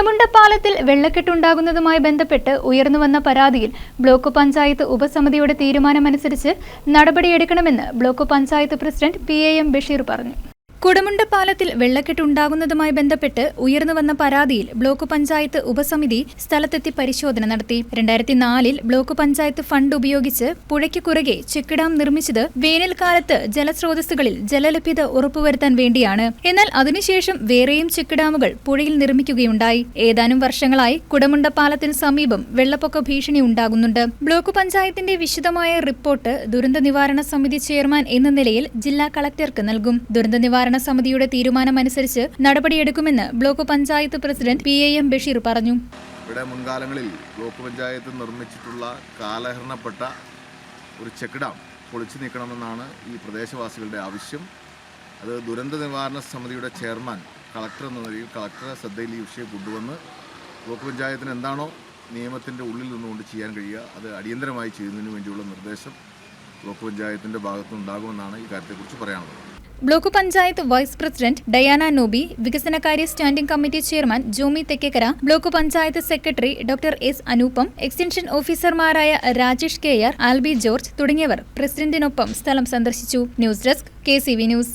കുടമുണ്ട പാലത്തിൽ വെള്ളക്കെട്ടുണ്ടാകുന്നതുമായി ബന്ധപ്പെട്ട് ഉയർന്നുവന്ന പരാതിയിൽ ബ്ലോക്ക് പഞ്ചായത്ത് ഉപസമിതിയുടെ തീരുമാനമനുസരിച്ച് നടപടിയെടുക്കണമെന്ന് block panchayat president P A M Basheer പറഞ്ഞു. കുടമുണ്ട പാലത്തിൽ വെള്ളക്കെട്ടുണ്ടാകുന്നതുമായി ബന്ധപ്പെട്ട് ഉയർന്നുവന്ന പരാതിയിൽ ബ്ലോക്ക് പഞ്ചായത്ത് ഉപസമിതി സ്ഥലത്തെത്തി പരിശോധന നടത്തി. രണ്ടായിരത്തി നാലിൽ ബ്ലോക്ക് പഞ്ചായത്ത് ഫണ്ട് ഉപയോഗിച്ച് പുഴയ്ക്ക് കുറുകെ ചെക്ക് ഡാം നിർമ്മിച്ചത് വേനൽക്കാലത്ത് ജലസ്രോതസ്സുകളിൽ ജലലഭ്യത ഉറപ്പുവരുത്താൻ വേണ്ടിയാണ്. എന്നാൽ അതിനുശേഷം വേറെയും ചെക്ക് ഡാമുകൾ പുഴയിൽ നിർമ്മിക്കുകയുണ്ടായി. ഏതാനും വർഷങ്ങളായി കുടമുണ്ട പാലത്തിന് സമീപം വെള്ളപ്പൊക്ക ഭീഷണി ഉണ്ടാകുന്നുണ്ട്. ബ്ലോക്ക് പഞ്ചായത്തിന്റെ വിശദമായ റിപ്പോർട്ട് ദുരന്ത നിവാരണ സമിതി ചെയർമാൻ എന്ന നിലയിൽ ജില്ലാ കളക്ടർക്ക് നൽകും. ദുരന്ത നിവാരണ സമിതിയുടെ തീരുമാനമനുസരിച്ച് നടപടിയെടുക്കുമെന്ന് block panchayat president P A M Basheer പറഞ്ഞു. ഇവിടെ മുൻകാലങ്ങളിൽ ബ്ലോക്ക് പഞ്ചായത്ത് നിർമ്മിച്ചിട്ടുള്ള കാലഹരണപ്പെട്ട ഒരു ചെക്ക് ഡാം പൊളിച്ചു നീക്കണമെന്നാണ് ഈ പ്രദേശവാസികളുടെ ആവശ്യം. അത് ദുരന്ത നിവാരണ സമിതിയുടെ ചെയർമാൻ കളക്ടർ എന്ന നിലയിൽ കളക്ടറെ ശ്രദ്ധയിൽ ഈ വിഷയം കൊണ്ടുവന്ന് ബ്ലോക്ക് പഞ്ചായത്തിന് എന്താണോ നിയമത്തിന്റെ ഉള്ളിൽ നിന്നുകൊണ്ട് ചെയ്യാൻ കഴിയുക അത് അടിയന്തരമായി ചെയ്യുന്നതിന് വേണ്ടിയുള്ള നിർദ്ദേശം ബ്ലോക്ക് പഞ്ചായത്തിന്റെ ഭാഗത്തുനിന്നുണ്ടാകുമെന്നാണ് ഈ കാര്യത്തെക്കുറിച്ച് പറയാനുള്ളത്. Block panchayat vice president Diana Noby വികസനകാര്യ standing committee chairman Jomy Thekkekara block panchayat secretary doctor S Anupam extension ഓഫീസർമാരായ Rajesh K R Alby George തുടങ്ങിയവർ പ്രസിഡന്റിനൊപ്പം സ്ഥലം സന്ദർശിച്ചു. News desk K news.